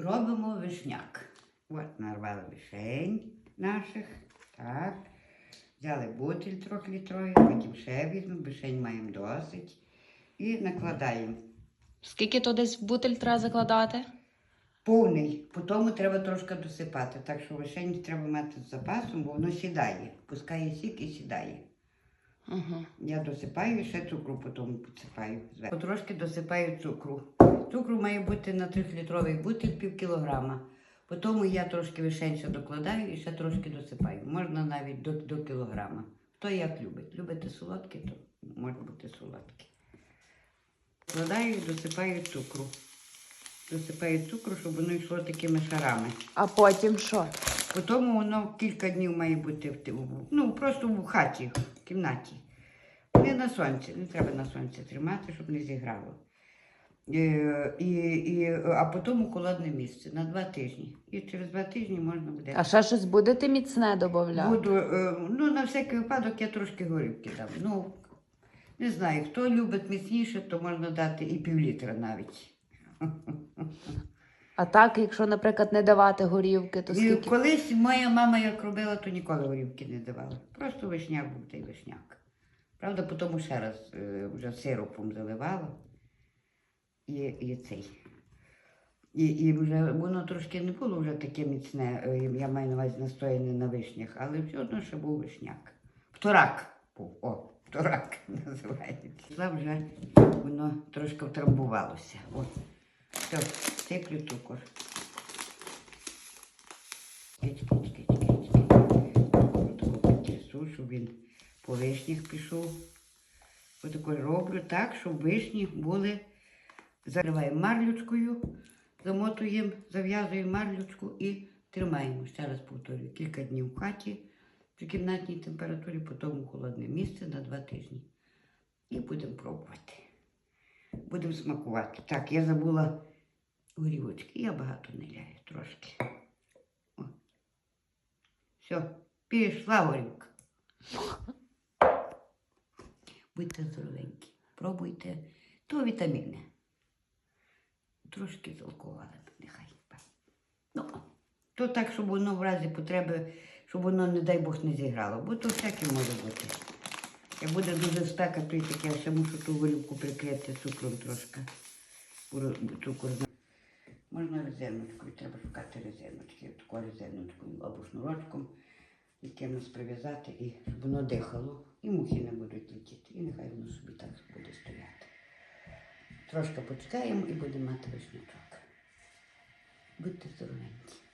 робимо вишняк. От нарвали вишень наших. Так. Взяли бутиль трьохлітровий, потім ще візьмемо, вишень маємо досить. І накладаємо. Скільки то десь в бутиль треба закладати? Повний, по тому треба трошки досипати. Так що вишень треба мати з запасом, бо воно сідає. Пускає сік і сідає. Я досипаю і ще цукру потім підсипаю. зверху. Потрошки досипаю цукру. Цукру має бути на 3-літровий бутиль пів кілограма. Потім я трошки вишень ще докладаю і ще трошки досипаю. Можна навіть до, до кілограма. Хто як любить. Любите солодкі, то може бути солодкі. Вкладаю і досипаю цукру. Досипаю цукру, щоб воно йшло такими шарами. А потім що? Потім воно кілька днів має бути в, ну, просто в хаті, кімнаті. Не на сонці, не треба на сонці тримати, щоб не зіграло. Е, і, і, а потім у холодне місце на два тижні. І через два тижні можна буде. А ще щось будете міцне додати? Буду, е, ну, на всякий випадок я трошки горівки дам. Ну, не знаю, хто любить міцніше, то можна дати і півлітра навіть. А так, якщо, наприклад, не давати горівки, то скільки? колись моя мама як робила, то ніколи горівки не давала. Просто вишняк був та й вишняк. Правда, потім ще раз е, вже сиропом заливала. І, і цей. І, і вже воно трошки не було вже таке міцне, е, я маю на увазі настояне на вишнях, але все одно ще був вишняк. Вторак був. О, вторак називається. Вже воно трошки втрамбувалося. О. Все, сиплю цукор. Щоб він по вишнях пішов. Отако роблю так, щоб вишні були. Закриваємо марлючкою, замотуємо, зав'язуємо марлючку і тримаємо. Ще раз повторюю, кілька днів в хаті при кімнатній температурі, потім у холодне місце на два тижні. І будемо пробувати. Будемо смакувати. Так, я забула горівочки. Я багато не ляю трошки. О. Все, пішла горівка. Будьте здоровенькі, пробуйте. То вітаміни. Трошки з алкоголем, нехай. Ну, то так, щоб воно в разі потреби, щоб воно, не дай Бог, не зіграло. Бо то всяке може бути. Як буде дуже спека, таке, я ще мушу ту голівку прикрити цукром трошки. Цукор. Можна резиночкою, треба шукати резиночки. Таку резиночкою або шнурочком якимось прив'язати, і щоб воно дихало, і мухи не будуть летіти. І нехай воно собі так буде стояти. Трошки почекаємо і будемо мати вишнячок. Будьте здоровенькі.